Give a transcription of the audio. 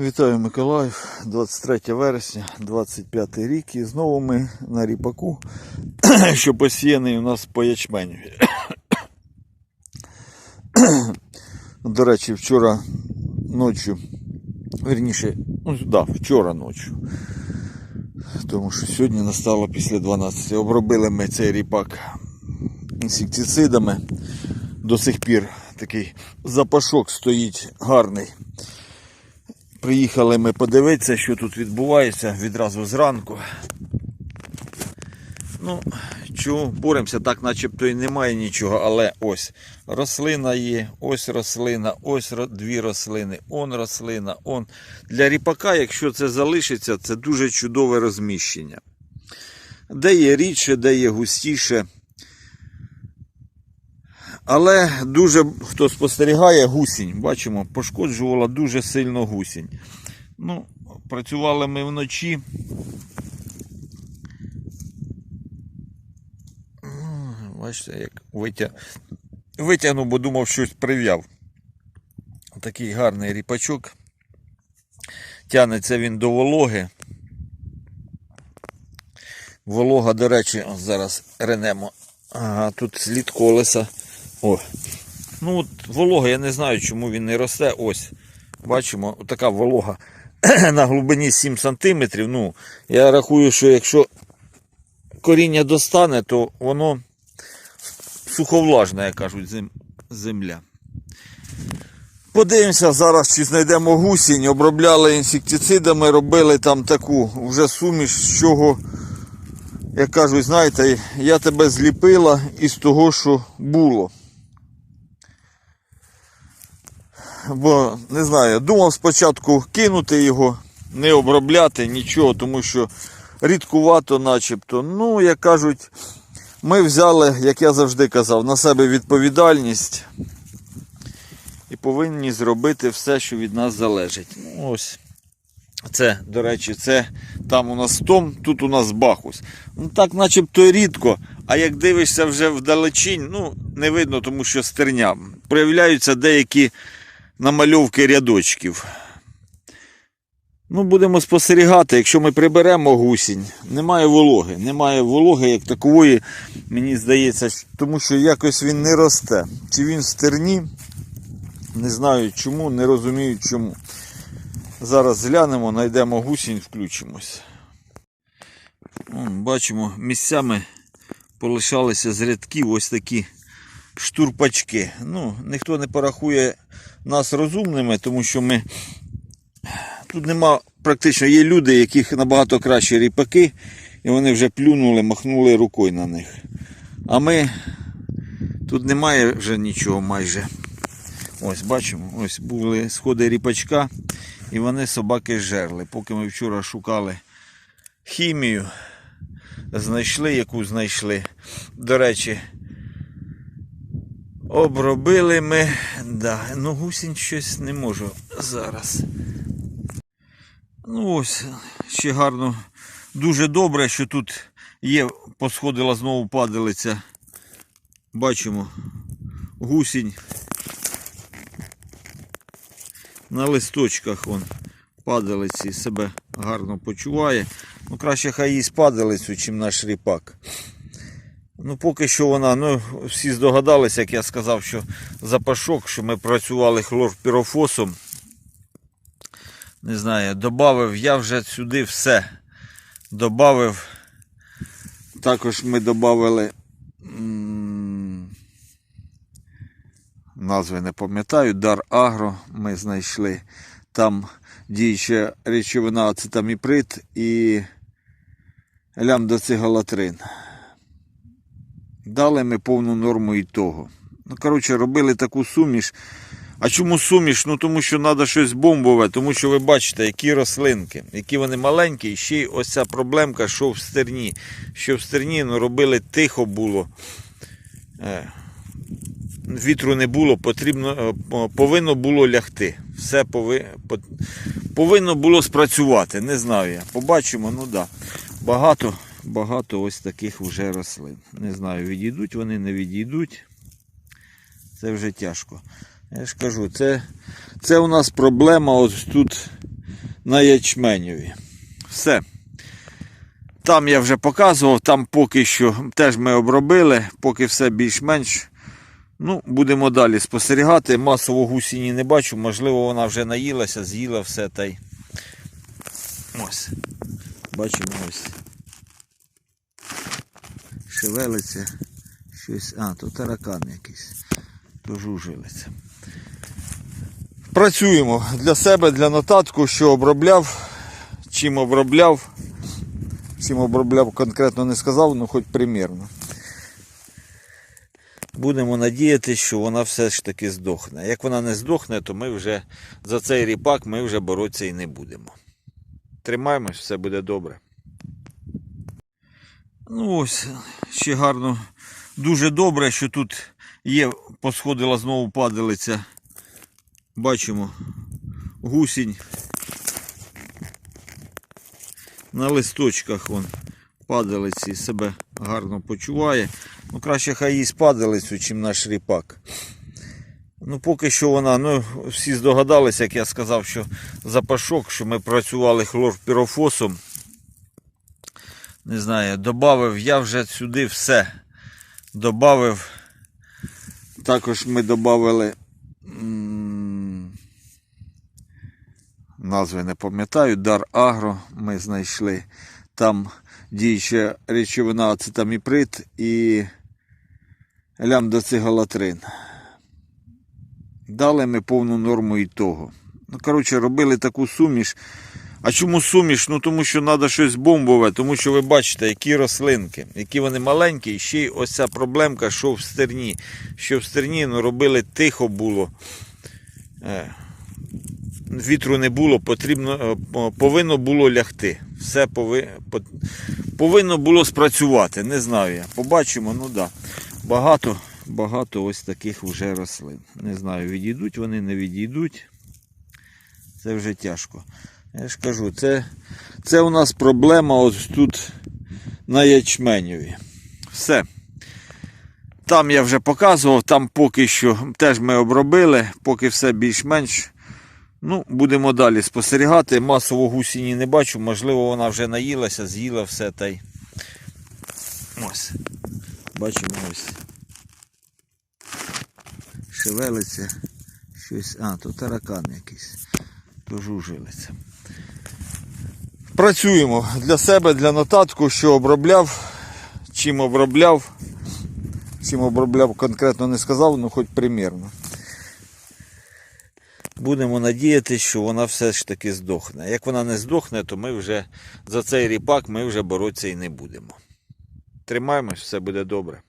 Вітаю Миколаїв, 23 вересня, 25 рік. І знову ми на ріпаку, що посіяний у нас по ячменю. До речі, вчора ночі, верніше, ну да, вчора ночі. Тому що сьогодні настало після 12. Обробили ми цей ріпак інсектицидами. До сих пір такий запашок стоїть гарний. Приїхали ми подивитися, що тут відбувається відразу зранку. Ну, чого, боремося, так начебто і немає нічого, але ось рослина є, ось рослина, ось дві рослини, он рослина, он. Для ріпака, якщо це залишиться, це дуже чудове розміщення. Де є рідше, де є густіше. Але дуже, хто спостерігає, гусінь, бачимо, пошкоджувала дуже сильно гусінь. Ну, працювали ми вночі. Бачите, як витяг... витягнув, бо думав, щось прив'яв. Такий гарний ріпачок. Тянеться він до вологи. Волога, до речі, зараз ренемо. Ага, тут слід колеса. О. Ну от волога, я не знаю, чому він не росте. Ось. Бачимо, така волога на глибині 7 см. Ну, я рахую, що якщо коріння достане, то воно суховлажне, як кажуть, зем- земля. Подивимося зараз, чи знайдемо гусінь. Обробляли інсектицидами, робили там таку вже суміш, з чого, як кажуть, знаєте, я тебе зліпила із того, що було. Бо не знаю, думав спочатку кинути його, не обробляти нічого, тому що рідкувато начебто. Ну, як кажуть, ми взяли, як я завжди казав, на себе відповідальність і повинні зробити все, що від нас залежить. Ну, ось. Це, до речі, це там у нас том, тут у нас бахус. Ну так начебто рідко, а як дивишся вже вдалечінь, ну, не видно, тому що стерня. Проявляються деякі намальовки рядочків. Ну, будемо спостерігати, якщо ми приберемо гусінь, немає вологи. Немає вологи як такової, мені здається, тому що якось він не росте. Чи він в стерні, не знаю чому, не розумію чому. Зараз зглянемо, знайдемо гусінь, включимось. Вон, бачимо, місцями полишалися з рядків ось такі штурпачки. Ну, ніхто не порахує нас розумними, тому що ми. Тут нема практично є люди, яких набагато кращі ріпаки, і вони вже плюнули, махнули рукою на них. А ми тут немає вже нічого майже. Ось бачимо, ось були сходи ріпачка, і вони собаки жерли. Поки ми вчора шукали хімію, знайшли, яку знайшли. До речі, обробили ми. Да, ну гусінь щось не можу зараз. Ну ось, ще гарно. Дуже добре, що тут є, посходила знову падалиця. Бачимо гусінь. На листочках вон падалиці себе гарно почуває. Ну, краще хай їсть падалицю, чим наш ріпак. Ну, поки що вона, ну, всі здогадалися, як я сказав, що запашок, що ми працювали хлорпірофосом. Не знаю, додав я вже сюди все. Добавив. Також ми додали. Назви не пам'ятаю, Дар Агро ми знайшли. Там діюча речовина ацетаміприд і лямдоцигалатрин. Дали ми повну норму і того. Ну, коротше, робили таку суміш. А чому суміш? Ну тому що треба щось бомбове, тому що ви бачите, які рослинки, які вони маленькі, і ще й ось ця проблемка, що в стерні. Що в стерні ну, робили тихо було. Е, Вітру не було, потрібно, е, повинно було лягти. Все пови, по- повинно було спрацювати. Не знаю я. Побачимо, ну так. Да. Багато, багато ось таких вже рослин. Не знаю, відійдуть вони, не відійдуть. Це вже тяжко. Я ж кажу, це, це у нас проблема ось тут на ячменьові. Все. Там я вже показував, там поки що теж ми обробили, поки все більш-менш. Ну, будемо далі спостерігати. Масово гусіні не бачу, можливо, вона вже наїлася, з'їла все та й. Ось. Бачимо ось. Шевелиться щось. А, то таракан якийсь. То жужелиться. Працюємо для себе, для нотатку, що обробляв, чим обробляв. Чим обробляв конкретно не сказав, ну хоч примірно. Будемо надіятися, що вона все ж таки здохне. Як вона не здохне, то ми вже за цей ріпак ми вже боротися і не будемо. Тримаємось, все буде добре. Ну ось, ще гарно. Дуже добре, що тут є, посходила знову падалиця. Бачимо гусінь. На листочках вон падалиці себе гарно почуває. Ну, краще хай їсть падалицю, чим наш ріпак. Ну, поки що вона, ну, всі здогадалися, як я сказав, що запашок, що ми працювали хлорпірофосом. Не знаю, додав я вже сюди все. Добавив. Також ми додали. Назви не пам'ятаю, Дар Агро ми знайшли. Там діюча речовина ацетаміприд і лямдоцигалатрин. Дали ми повну норму і того. Ну, коротше, робили таку суміш. А чому суміш? Ну тому що треба щось бомбове, тому що ви бачите, які рослинки, які вони маленькі, і ще й ось ця проблемка, що в стерні. Що в стерні ну, робили тихо було. Е, Вітру не було, потрібно, е, повинно було лягти. Все пови, по- повинно було спрацювати. Не знаю я. Побачимо, ну. Да. Багато, багато ось таких вже рослин. Не знаю, відійдуть вони, не відійдуть. Це вже тяжко. Я ж кажу, це, це у нас проблема ось тут на ячменьові. Все. Там я вже показував, там поки що теж ми обробили, поки все більш-менш. Ну, будемо далі спостерігати. Масово гусіні не бачу, можливо, вона вже наїлася, з'їла все та й. Ось. Бачимо ось. Шевелиться щось. А, то таракан якийсь. То жужелиться. Працюємо для себе, для нотатку, що обробляв, чим обробляв. Чим обробляв конкретно не сказав, ну хоч примірно. Будемо надіятися, що вона все ж таки здохне. Як вона не здохне, то ми вже за цей ріпак ми вже боротися і не будемо. Тримаємось, все буде добре.